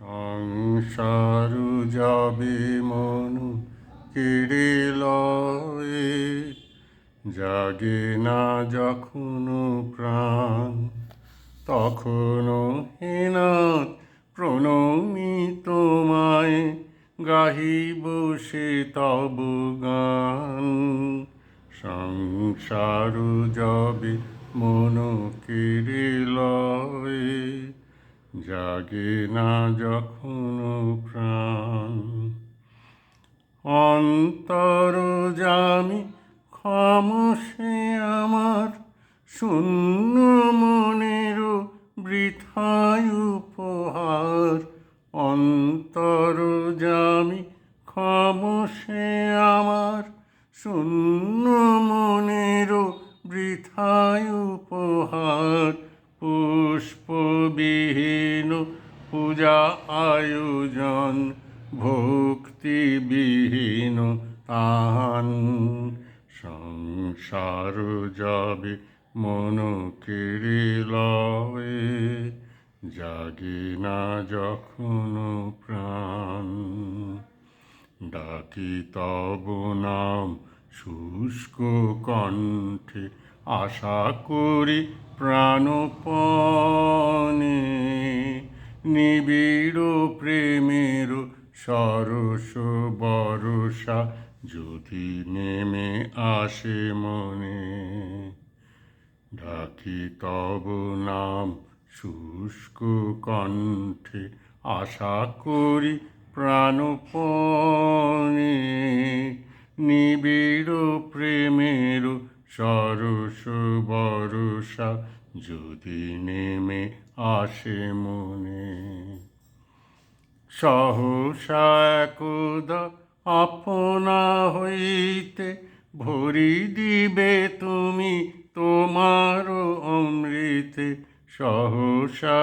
সংসার যাবে মনু কেড়ে লয়ে জাগে না যখন প্রাণ তখনও হেনাথ প্রণমি তোমায়, গাহিব সে তব গান। সংসার যাবে মন কেড়ে জাগে না যখন প্রাণ। অন্তর জামি খামোশে আমার, শূন্য মনের বৃথায় উপহার। অন্তর জামি খামোশে আমার, শূন্য পুষ্পবিহীন পূজা আয়োজন, ভক্তিবিহীন তাহান। সংসার যাবে মন কেড়ে লয়ে, জাগে না যখন প্রাণ। ডাকি তব নাম শুষ্ক কণ্ঠে, আশা করি প্রাণপণে। নিবিড় প্রেমের সরস বরসা, যদি নেমে আসে মনে। ডাকি তব নাম শুষ্ক কণ্ঠে, আশা করি প্রাণপণে। নিবিড় প্রেমের সরস বরসা যদি নেমে আসে মনে, সহসা একদা আপনা হইতে ভরি দিবে তুমি তোমার অমৃতে, সহসা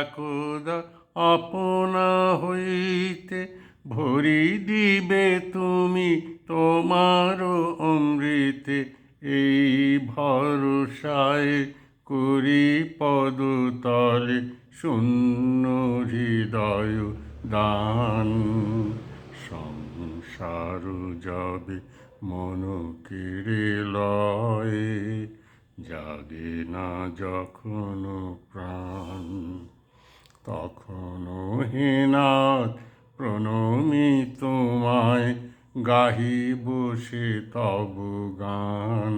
একদা আপনা হইতে ভরি দিবে তুমি তোমার অমৃতে, এই ভরসায় করি পদতলে শূন্য হৃদয় দান। সংসার যাবে মন কেড়ে লয়ে, জাগে না যখন প্রাণ। তখনও হেনাথ প্রণমি তোমায় গাহি বসে তব গান।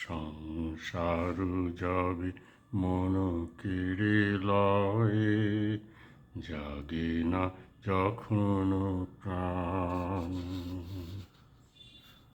সংসার যাবে মন কেড়ে লয়ে জাগে না যখন প্রাণ।